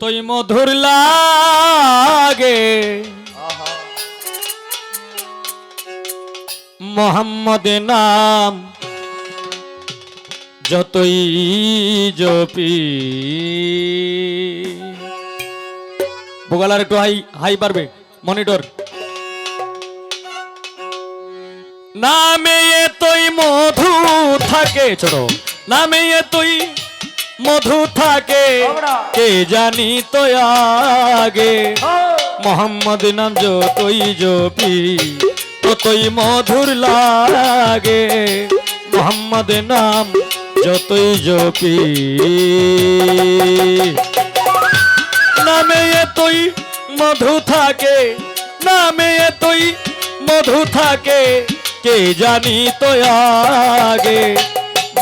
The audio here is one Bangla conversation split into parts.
ততই মধুর লাগে। মোহাম্মদ নাম যতই জপি। বোগালার একটু হাই হাই পারবে মনিটর। নামে এতই মধু থাকে ছোট। নামে এতই মধু থাকে। কে জানি তো আগে? মোহাম্মদ নাম যতই জপি ততই মধুর লাগে। মোহাম্মদ নাম যতই জপি। নামে এতই মধু থাকে নামে এতই মধু থাকে কে জানি তো আগে?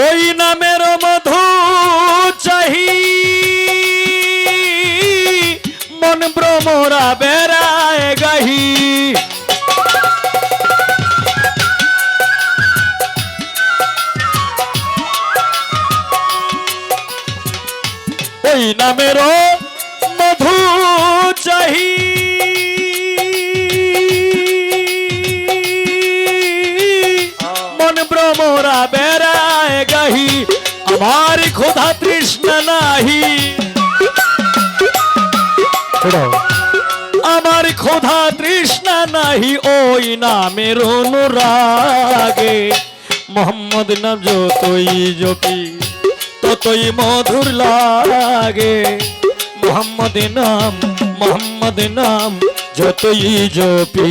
ওই নামের মধু চাহি। মন ভ্রমরা বেড়ায় গাহি। ওই নামের মধু চাহি। মন ভ্রমরা বেড়ায় আমার ক্ষুধা তৃষ্ণা নাহি। আমার ক্ষুধা তৃষ্ণা নাহি ওই নামের অনুরাগে। মোহাম্মদ নাম যতই জপি ততই মধুর লাগে। মোহাম্মদ নাম মোহাম্মদ নাম যতই জপি।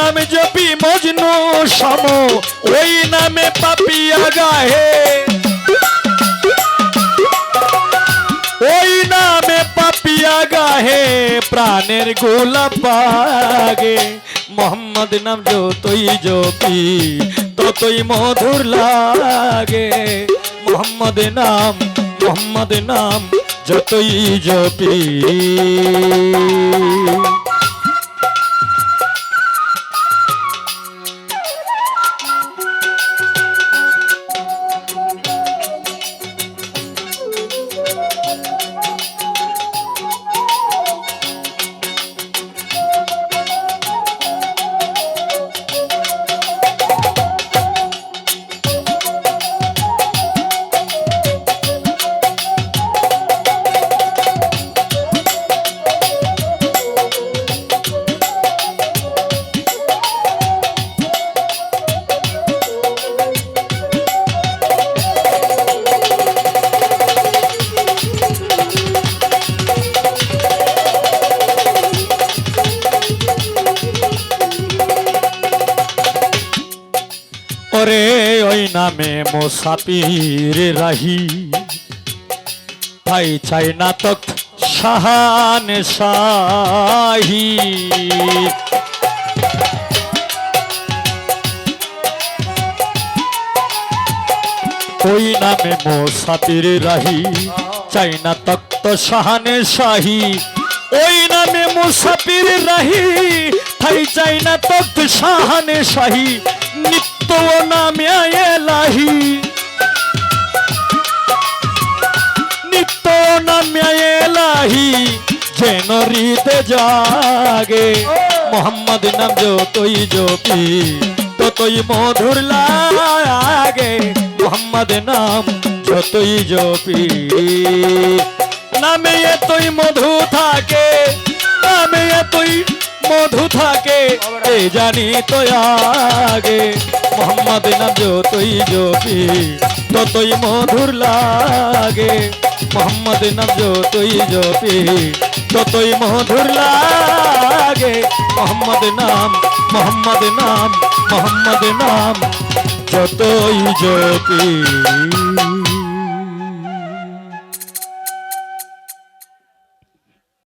নামে জপি মজনু সম, ওই নামে পাপিয়া গাহে ওই নামে পাপিয়া গাহে প্রাণের গোলাপাগে মোহাম্মদ নাম যতই জপি, ততই মধুর লাগে। মোহাম্মদ নাম মোহাম্মদ নাম যতই জপি। নামে মোসাপির রাহি। তাই চাই না তক শাহান শাহী। ওই নামে মোসাফির রাহি, চাই না তক্ত শাহানে শাহী। ওই নামে মুসাফির রাহি তাই চাই না তক্ত শাহানে শাহী। নিত্য নামে এলাহি নিত্য নামে এলাহি যেন হৃদে জাগে। মোহাম্মদ নাম যতই জপি, ততই মধুর লাগে। মোহাম্মদ নাম যতই জপি, নামে এতই মধু থাকে, নামে এতই মধু থাকে এ জানি তো আগে। মোহাম্মদ নাম যতই জপি ততই মধুর লাগে। মোহাম্মদ নাম যতই জপি ততই মধুর লাগে। মোহাম্মদ নাম মোহাম্মদ নাম মোহাম্মদ নাম যতই জপি।